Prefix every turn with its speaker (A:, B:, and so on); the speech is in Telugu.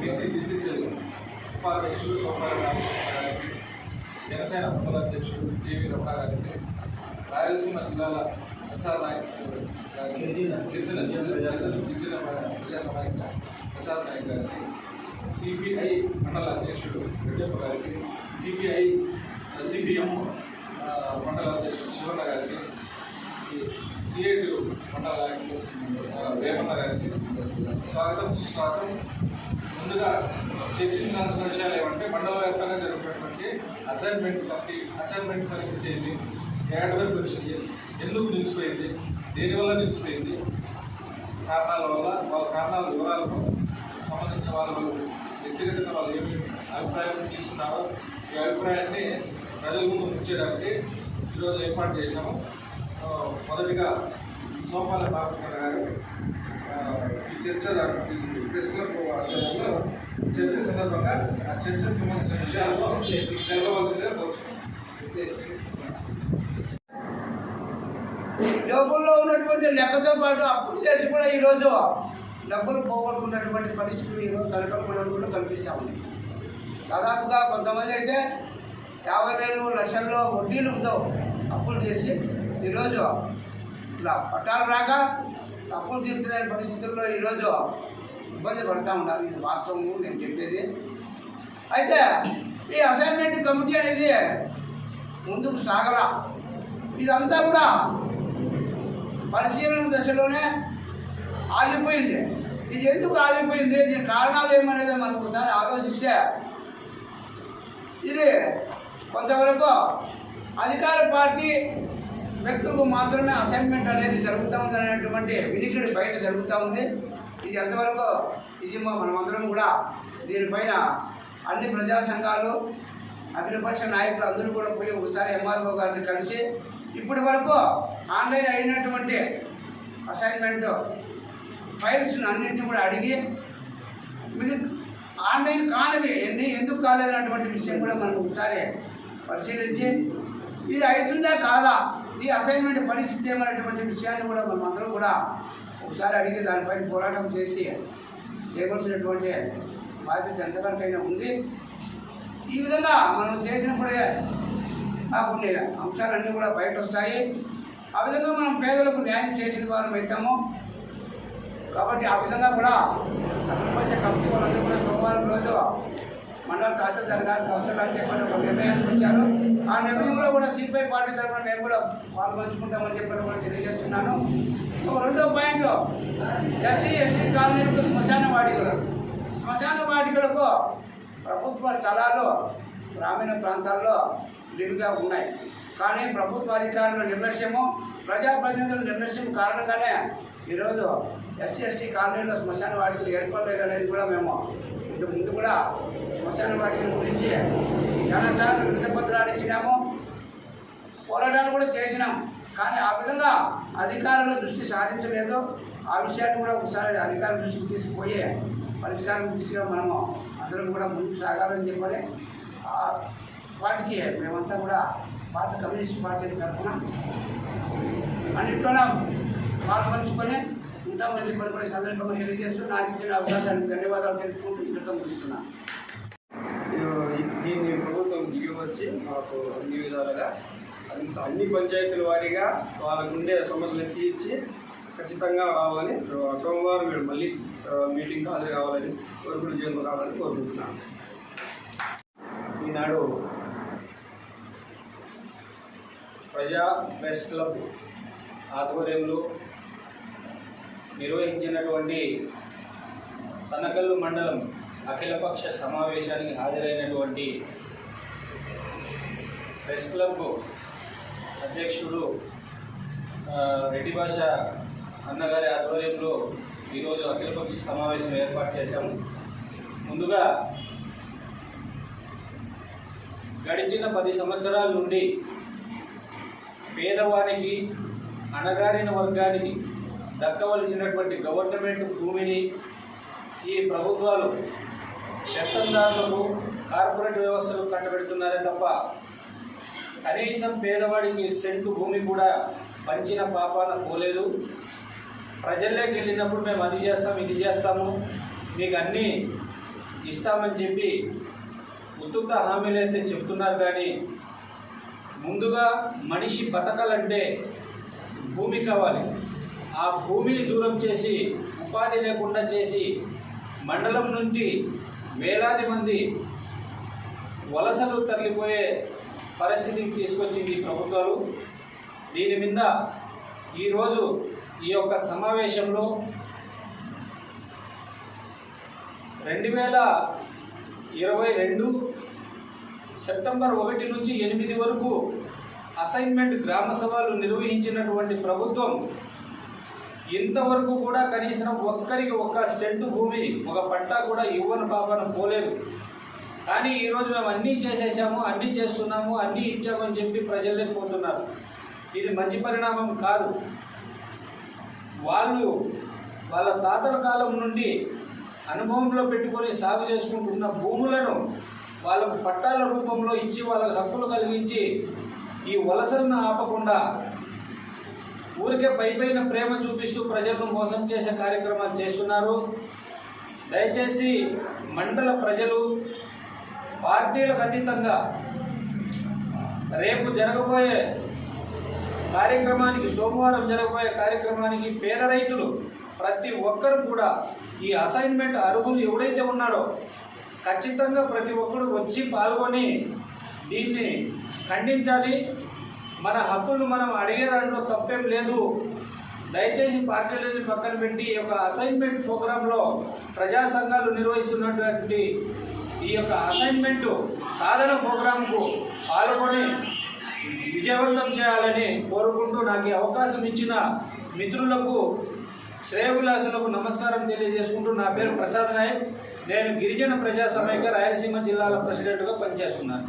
A: బీసీ బీసీసీఎల్ ఉపాధ్యక్షుడు సోమవారం జనసేన మండల అధ్యక్షుడు కేవీ రమణ గారికి రాయలసీమ జిల్లాల ఎస్ఆర్ నాయక్ గిరిజన గిరిజన గిరిజన ప్రజా సమాయక ప్రసాద్ నాయక్ గారికి సిపిఐ మండల అధ్యక్షుడు రెడ్డప్ప గారికి సిపిఐ సిపిఎం మండల అధ్యక్షుడు శివన్న గారికి సిఐటి మండల వేమన్న గారికి స్వాగతం సుస్వాగతం ముందుగా చర్చించాల్సిన విషయాలు ఏమంటే మండల వ్యాప్తంగా జరుగుతున్నటువంటి అసైన్మెంట్ కమిటీ అసైన్మెంట్ పరిస్థితి ఏంటి ఏడు వరకు వచ్చింది ఎందుకు నిలిచిపోయింది దేనివల్ల నిలిచిపోయింది కారణాల వల్ల వాళ్ళ కారణాల వివరాలకు సంబంధించిన వాళ్ళు వ్యక్తిగతంగా వాళ్ళు ఏమి అభిప్రాయం తీసుకున్నారో ఈ అభిప్రాయాన్ని ప్రజల ముందు ఉంచేదానికి ఈరోజు ఏర్పాటు చేసినాము గోపాల బాలకృష్ణ గారు ఈ చర్చ ఈ ప్రెస్ క్లబ్ ఆధ్వర్యంలో చర్చ సందర్భంగా ఆ చర్చకు సంబంధించిన విషయాలను తెలవలసిందిగా కోరుతున్నాను
B: ఉన్నటువంటి లెక్కతో పాటు అప్పుడు చేసి కూడా ఈరోజు డబ్బులు పోగొట్టుకున్నటువంటి పరిస్థితులు ఈరోజు కనకలపడంలో కనిపిస్తూ ఉంది. దాదాపుగా కొంతమంది అయితే యాభై వేలు లక్షల్లో వడ్డీలతో అప్పులు చేసి ఈరోజు ఇట్లా పట్టాలు రాక అప్పులు తీర్చలేని పరిస్థితుల్లో ఈరోజు ఇబ్బంది పడుతూ ఉన్నారు. ఇది వాస్తవము నేను చెప్పేది. అయితే ఈ అసైన్మెంట్ కమిటీ అనేది ముందుకు సాగలా. ఇదంతా కూడా పరిశీలన దశలోనే ఆగిపోయింది. ఇది ఎందుకు ఆగిపోయింది? దీని కారణాలు ఏమనేది మనం ఒకసారి ఆలోచిస్తే ఇది కొంతవరకు అధికార పార్టీ వ్యక్తులకు మాత్రమే అసైన్మెంట్ అనేది జరుగుతూ ఉంది అనేటువంటి వినికిడి బయట జరుగుతూ ఉంది. ఇది ఎంతవరకు ఇది మనమందరం కూడా దీనిపైన అన్ని ప్రజా సంఘాలు అఖిలపక్ష నాయకులు అందరూ కూడా పోయి ఒకసారి ఎంఆర్ఓ గారిని కలిసి ఇప్పటి వరకు ఆన్లైన్ అయినటువంటి అసైన్మెంట్ ఫైల్స్ అన్నింటినీ కూడా అడిగి ఇది ఆన్లైన్ కానివి ఎన్ని ఎందుకు కాలేదన్నటువంటి విషయం కూడా మనం ఒకసారి పరిశీలించి ఇది అవుతుందా కాదా ఈ అసైన్మెంట్ పరిస్థితి ఏమనేటువంటి విషయాన్ని కూడా మనం అందరం కూడా ఒకసారి అడిగి దానిపైన పోరాటం చేసి చేయవలసినటువంటి బాధ్యత ఎంతవరకైనా ఉంది. ఈ విధంగా మనం చేసినప్పుడే కొన్ని అంశాలన్నీ కూడా బయట వస్తాయి ఆ విధంగా మనం పేదలకు న్యాయం చేసిన వారం అవుతాము కాబట్టి ఆ విధంగా కూడా ప్రపంచ కమిటీ వాళ్ళందరూ కూడా సోమవారం రోజు మండల తహసీల్దార్ గారు కౌన్సిలర్ చెప్పని ఒక నిర్ణయానికి వచ్చారు ఆ నిర్ణయంలో కూడా సిపిఐ పార్టీ తరఫున మేము కూడా పాల్గొంచుకుంటామని చెప్పడం కూడా తెలియజేస్తున్నాను. ఒక రెండో పాయింట్ ఎస్సీ ఎస్టీ కాలనీలకు శ్మశాన వాటికలు. శ్మశాన వాటికలకు ప్రభుత్వ స్థలాలు గ్రామీణ ప్రాంతాల్లో విరివిగా ఉన్నాయి. కానీ ప్రభుత్వ అధికారుల నిర్లక్ష్యము ప్రజాప్రతినిధుల నిర్లక్ష్యం కారణంగానే ఈరోజు ఎస్సీ ఎస్టీ కాలనీలో శ్మశాన వాటికలు ఏర్పడలేదు అనేది కూడా మేము ఇంతకు ముందు కూడా శ్మశాన వాటిని గురించి చాలాసార్లు వివిధ పత్రాలు ఇచ్చినాము. పోరాటాలు కూడా చేసినాం. కానీ ఆ విధంగా అధికారుల దృష్టి సాధించలేదు. ఆ విషయాన్ని కూడా ఒకసారి అధికారుల దృష్టికి తీసుకుపోయి పరిష్కారం దృష్టిగా మనము అందరం కూడా ముందుకు సాగాలని చెప్పని ఆ వాటికి మేమంతా కూడా భారత కమ్యూనిస్ట్ పార్టీ తరఫున అన్నింటిలో పాల్పంచుకొని ఉంటామని చెప్పని కూడా సందర్భంగా తెలియజేస్తూ నాకు ఇచ్చిన అవకాశానికి ధన్యవాదాలు తెలుసుకుంటూ ఇంతతో ముగిస్తున్నాను
C: దీన్ని ప్రభుత్వం దిగి వచ్చి మాకు అన్ని విధాలుగా అంత అన్ని పంచాయతీల వారీగా వాళ్ళకు ఉండే సమస్యలు తీర్చి ఖచ్చితంగా రావాలని సోమవారం మీరు మళ్ళీ ఆ, మీటింగ్ హాజరు కావాలని కోరుకుని జైలు రావాలని కోరుకుంటున్నాను. ఈనాడు ప్రజా ప్రెస్ క్లబ్ ఆధ్వర్యంలో నిర్వహించినటువంటి తనకల్లు మండలం అఖిలపక్ష సమావేశానికి హాజరైనటువంటి ప్రెస్ క్లబ్ అధ్యక్షుడు రెడ్డి భాష అన్నగారి ఆధ్వర్యంలో ఈరోజు అఖిలపక్ష సమావేశం ఏర్పాటు చేశాము. ముందుగా గడిచిన పది సంవత్సరాల నుండి పేదవానికి అణగారిన వర్గానికి దక్కవలసినటువంటి గవర్నమెంట్ భూమిని ఈ ప్రభుత్వాలు పెత్తందారులకు కార్పొరేట్ వ్యవస్థలు కట్టబెడుతున్నారే తప్ప కనీసం పేదవాడికి సెంటు భూమి కూడా పంచిన పాపాన పోలేదు. ప్రజల్లోకి వెళ్ళినప్పుడు మేము అది చేస్తాం ఇది చేస్తాము
D: మీకు అన్నీ ఇస్తామని చెప్పి ఉత్తుత్త హామీలు అయితే చెప్తున్నారు కానీ ముందుగా మనిషి బతకాలంటే భూమి కావాలి. ఆ భూమిని దూరం చేసి ఉపాధి లేకుండా చేసి మండలం నుండి వేలాది మంది వలసలు తరలిపోయే పరిస్థితికి తీసుకొచ్చింది ప్రభుత్వాలు. దీని మీద ఈరోజు ఈ యొక్క సమావేశంలో రెండు వేల ఇరవై రెండు సెప్టెంబర్ ఒకటి నుంచి ఎనిమిది వరకు అసైన్మెంట్ గ్రామ సభలు నిర్వహించినటువంటి ప్రభుత్వం ఇంతవరకు కూడా కనీసం ఒక్కరికి ఒక్క సెంటు భూమి ఒక పట్టా కూడా ఇవ్వను పాపన పోలేదు. కానీ ఈరోజు మేము అన్నీ చేసేసాము అన్నీ చేస్తున్నాము అన్నీ ఇచ్చామని చెప్పి ప్రజలే పోతున్నారు. ఇది మంచి పరిణామం కాదు. వాళ్ళు వాళ్ళ తాతల కాలం నుండి అనుభవంలో పెట్టుకొని సాగు చేసుకుంటున్న భూములను వాళ్ళకు పట్టాల రూపంలో ఇచ్చి వాళ్ళకు హక్కులు కలిగించి ఈ వలసలను ఆపకుండా ఊరికే పైపైన ప్రేమ చూపిస్తూ ప్రజలను మోసం చేసే కార్యక్రమాలు చేస్తున్నారు. దయచేసి మండల ప్రజలు పార్టీలకు అతీతంగా రేపు జరగబోయే కార్యక్రమానికి సోమవారం జరగబోయే కార్యక్రమానికి పేద రైతులు ప్రతి ఒక్కరు కూడా ఈ అసైన్మెంట్ అర్హులు ఎవడైతే ఉన్నాడో ఖచ్చితంగా ప్రతి ఒక్కరు వచ్చి పాల్గొని దీన్ని ఖండించాలి. మన హక్కులు మనం అడిగే దాంట్లో తప్పేం లేదు. దయచేసి పార్టీలని పక్కన పెట్టి ఈ యొక్క అసైన్మెంట్ ప్రోగ్రాంలో ప్రజా సంఘాలు నిర్వహిస్తున్నటువంటి ఈ యొక్క అసైన్మెంట్ సాధన ప్రోగ్రాంకు పాల్గొని విజయవంతం చేయాలని కోరుకుంటూ నాకు ఈ అవకాశం ఇచ్చిన మిత్రులకు శ్రేయవిలాసులకు నమస్కారం తెలియజేసుకుంటూ నా పేరు ప్రసాద్ నాయక్. నేను గిరిజన ప్రజా సమైక్య రాయలసీమ జిల్లాల ప్రెసిడెంట్గా పనిచేస్తున్నాను.